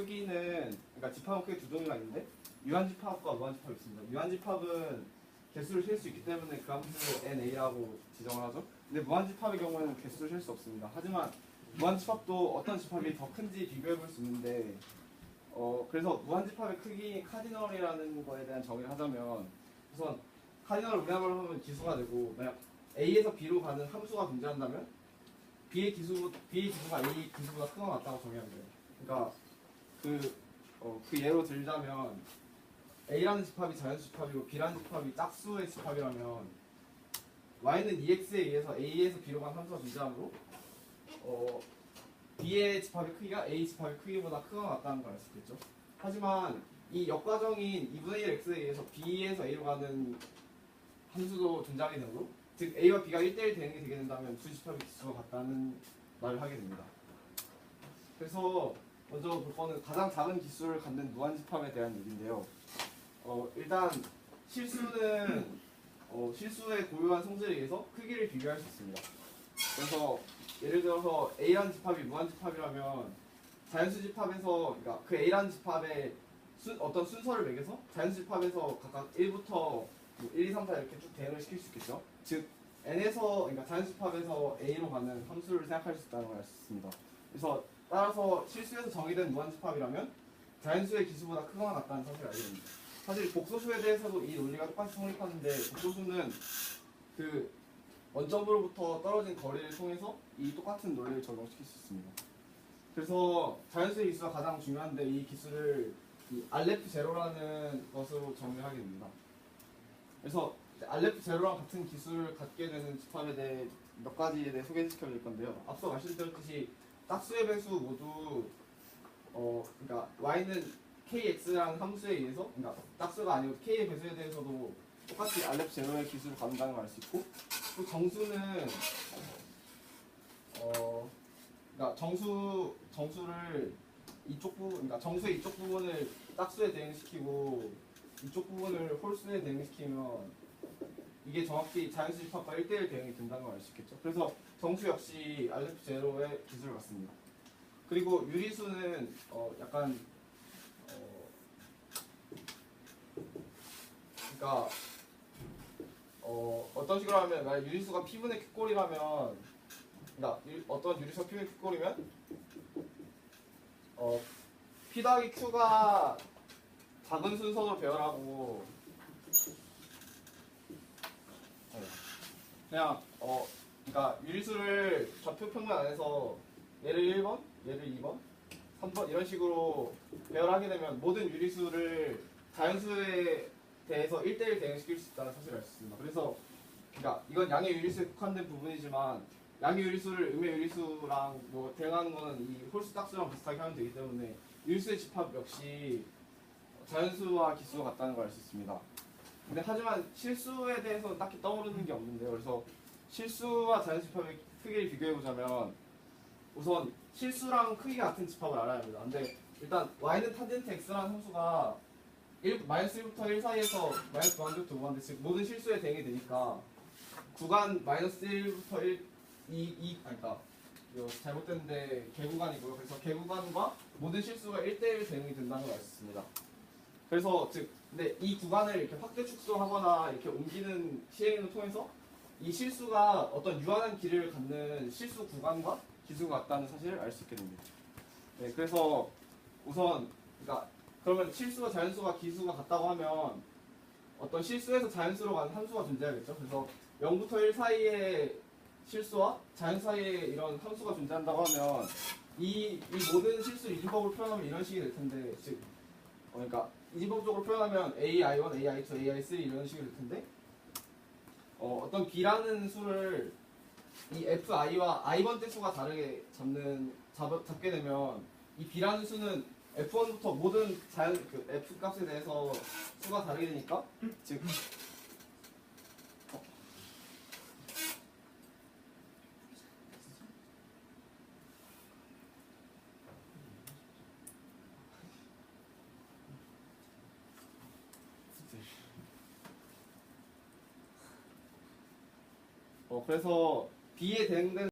크기는 그러니까 집합은 크게 두 종류가 있는데 유한집합과 무한집합이 있습니다. 유한집합은 개수를 셀 수 있기 때문에 그 함수를 NA라고 지정을 하죠. 근데 무한집합의 경우에는 개수를 셀 수 없습니다. 하지만 무한집합도 어떤 집합이 더 큰지 비교해 볼 수 있는데 어 그래서 무한집합의 크기 카디널이라는 거에 대한 정의를 하자면 우선 카디널을 우리나라로 하면 기수가 되고 만약 A에서 B로 가는 함수가 존재한다면 B의 기수 B의 기수가 A 기수보다 크거나 같다고 정의하면 돼요. 그러니까 그, 어, 그 예로 들자면 A라는 집합이 자연수 집합이고 B라는 집합이 짝수의 집합이라면 Y는 EX에 의해서 A에서 B로 간 함수가 존재하므로 어, B의 집합의 크기가 A 집합의 크기보다 크거나 같다는 걸 알 수 있겠죠. 하지만 이 역과정인 2분의 1 X에 의해서 B에서 A로 가는 함수도 존재하게 되므로 즉 A와 B가 1대1 되는 게 되게 된다면 두 집합의 기수가 같다는 말을 하게 됩니다. 그래서 먼저 볼 거는 가장 작은 기수를 갖는 무한집합에 대한 얘기인데요. 어, 일단 실수는 어, 실수의 고유한 성질에 의해서 크기를 비교할 수 있습니다. 그래서 예를 들어서 A라는 집합이 무한집합이라면 자연수 집합에서 그러니까 그 A라는 집합의 순, 어떤 순서를 매겨서 자연수 집합에서 각각 1부터 뭐 1, 2, 3, 4 이렇게 쭉 대응을 시킬 수 있겠죠. 즉 n에서 그러니까 자연수 집합에서 A로 가는 함수를 생각할 수 있다는 걸 알 수 있습니다. 그래서 따라서 실수에서 정의된 무한집합이라면 자연수의 기수보다 크거나 같다는 사실을 알게 됩니다. 사실 복소수에 대해서도 이 논리가 똑같이 성립하는데 복소수는 그 원점으로부터 떨어진 거리를 통해서 이 똑같은 논리를 적용시킬 수 있습니다. 그래서 자연수의 기수가 가장 중요한데 이 기수를 이 알레프 제로라는 것으로 정의하게 됩니다. 그래서 알레프 제로랑 같은 기술을 갖게 되는 집합에 대해 몇 가지에 대해 소개시켜 드릴 건데요. 앞서 말씀드렸듯이 짝수의 배수 모두 어 그러니까 y는 kx라는 함수에 의해서 그러니까 짝수가 아니고 k의 배수에 대해서도 똑같이 알레프 제로의 기술을 갖는다는 걸 알 수 있고 또 정수는 어 그러니까 정수 정수를 이쪽 부분 그러니까 정수의 이쪽 부분을 짝수에 대응시키고 이쪽 부분을 홀수에 대응시키면 이게 정확히 자연수 집합과 1대1 대응이 된다는 걸 알 수 있겠죠. 그래서 정수 역시 알레프 제로의 기술을 갖습니다. 그리고 유리수는 어 약간 어 그러니까 어 어떤 식으로 하면 만약 유리수가 P분의 Q꼴이라면 그러니까 유- 어떤 유리수가 P분의 Q꼴이면 어 P 더하기 Q가 작은 순서로 배열하고 네. 그냥 어 그러니까 유리수를 좌표 평면 안에서 얘를 1번, 얘를 2번, 3번 이런 식으로 배열하게 되면 모든 유리수를 자연수에 대해서 1대1 대응시킬 수 있다는 사실을 알 수 있습니다. 그래서 그러니까 이건 양의 유리수에 국한된 부분이지만 양의 유리수를 음의 유리수랑 뭐 대응하는 거는 이 홀수 짝수랑 비슷하게 하면 되기 때문에 유리수의 집합 역시 자연수와 기수가 같다는 걸 알 수 있습니다. 근데 하지만 실수에 대해서는 딱히 떠오르는 게 없는데요. 그래서 실수와 자연수 집합의 크기를 비교해 보자면 우선 실수랑 크기가 같은 집합을 알아야 합니다. 근데 일단 y는 탄젠트 x라는 함수가 1, 마이너스 1부터 1 사이에서 마이너스 무한정부터 무한대 즉 모든 실수에 대응이 되니까 구간 마이너스 1부터 1, 2, 2 아니 그러니까 이거 잘못됐는데 개구간이고요. 그래서 개구간과 모든 실수가 1대1 대응이 된다는 걸 알수 있습니다. 그래서 즉 근데 이 구간을 이렇게 확대 축소하거나 이렇게 옮기는 시행을 통해서 이 실수가 어떤 유한한 길이를 갖는 실수 구간과 기수가 같다는 사실을 알 수 있게 됩니다. 네, 그래서 우선 그러니까 그러면 실수와 자연수가 기수가 같다고 하면 어떤 실수에서 자연수로 가는 함수가 존재하겠죠. 그래서 0부터 1 사이에 실수와 자연 사이에 이런 함수가 존재한다고 하면 이, 이 모든 실수 이진법을 표현하면 이런 식이 될 텐데 즉 어, 그러니까 이진법적으로 표현하면 AI1, AI2, AI3 이런 식이 될 텐데 어, 어떤 B라는 수를 이 FI와 I번 대수가 다르게 잡는 잡, 잡게 되면 이 B라는 수는 F1부터 모든 자연 그 F 값에 대해서 수가 다르게 되니까 즉 어, 그래서 B에 대응된